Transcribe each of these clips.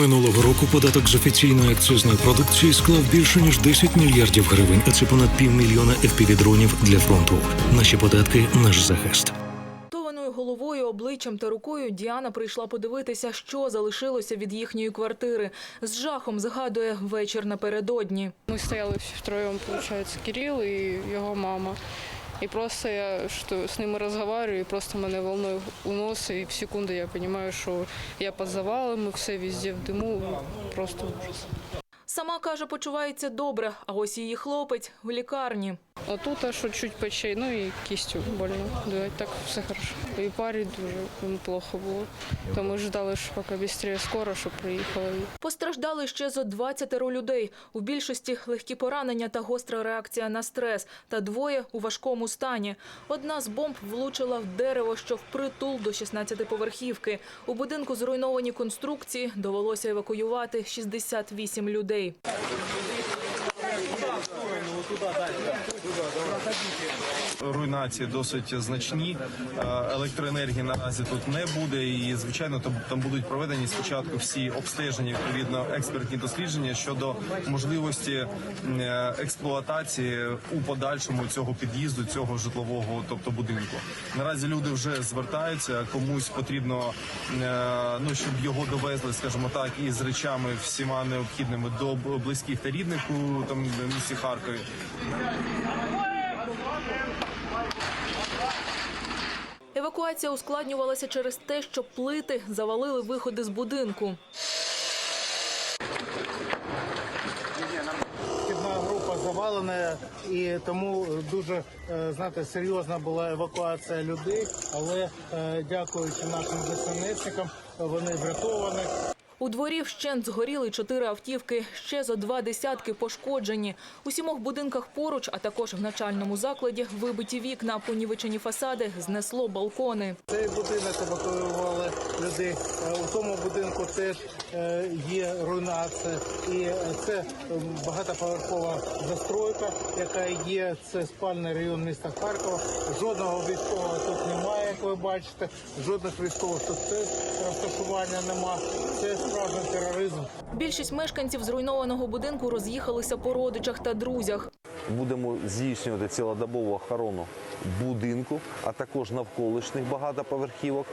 Минулого року податок з офіційної акцизної продукції склав більше ніж 10 мільярдів гривень, а це понад півмільйона FPV-дронів для фронту. Наші податки наш захист. Тованою головою, обличчям та рукою Діана прийшла подивитися, що залишилося від їхньої квартири. З жахом згадує вечір напередодні. Ми стояли всі втроєм, виходить, Кирил і його мама. І просто я что з ними разговариваю, и просто мене волною унос, і в секунду я розумію, що я під завалами, все везде в диму, просто ужас. Сама каже, почувається добре, а ось її хлопець в лікарні. А тут аж чуть печей, ну і кістю больно. Да, так все хорошо. І парі дуже плохо було. То ми ждали, що поки швидше скоро, щоб приїхала. Постраждали ще зо 20 людей. У більшості легкі поранення та гостра реакція на стрес. Та двоє у важкому стані. Одна з бомб влучила в дерево, що впритул до 16-поверхівки. У будинку зруйновані конструкції. Довелося евакуювати 68 людей. Руйнації досить значні. Е, Електроенергії наразі тут не буде, і звичайно там, будуть проведені спочатку всі обстеження, відповідно експертні дослідження щодо можливості е, експлуатації у подальшому цього під'їзду, цього житлового, тобто будинку. Наразі люди вже звертаються. Комусь потрібно е, ну щоб його довезли, скажімо так, із речами всіма необхідними до близьких та рідних у там місті Харкові. Евакуація ускладнювалася через те, що плити завалили виходи з будинку. Вхідна група завалена, і тому дуже е, знаєте, серйозна була евакуація людей. Але е, дякуючи нашим ДСНСникам, вони врятовані. У дворі вщент згоріли чотири автівки, ще зо два десятки пошкоджені. У сімох будинках поруч, а також в начальному закладі, вибиті вікна, понівечені фасади, знесло балкони. Цей будинок евакуювали людей. У тому будинку теж е, є руйнація, і е, це е, багатоповерхова застройка, яка є. Це спальний район міста Харкова. Жодного військового тут немає, ви бачите. Жодних військових тут розташування нема. Це справжній тероризм. Більшість мешканців зруйнованого будинку роз'їхалися по родичах та друзях. Будемо здійснювати цілодобову охорону будинку, а також навколишніх багатоповерхівок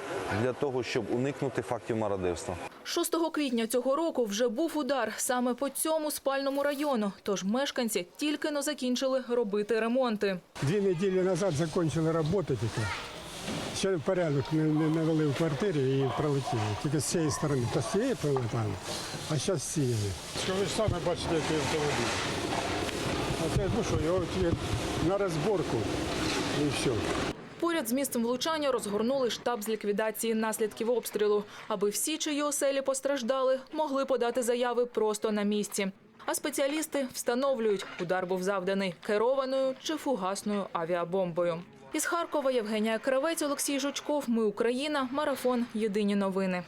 для того, щоб уникнути фактів мародерства. 6 квітня цього року вже був удар саме по цьому спальному району. Тож мешканці тільки но закінчили робити ремонти. Дві неділі назад закінчили роботи тільки. Ще порядок не, не навели в квартирі і пролетіли. Тільки з цієї сторони. То з цієї прилетали, а зараз з цієї. Що ви ж самі бачите, який автомобіль. А це ну що, його на розборку і все. Поряд з місцем влучання розгорнули штаб з ліквідації наслідків обстрілу, аби всі, чиї оселі постраждали, могли подати заяви просто на місці. А спеціалісти встановлюють, удар був завданий керованою чи фугасною авіабомбою. Із Харкова Євгенія Кравець, Олексій Жучков. Ми Україна. Марафон. Єдині новини.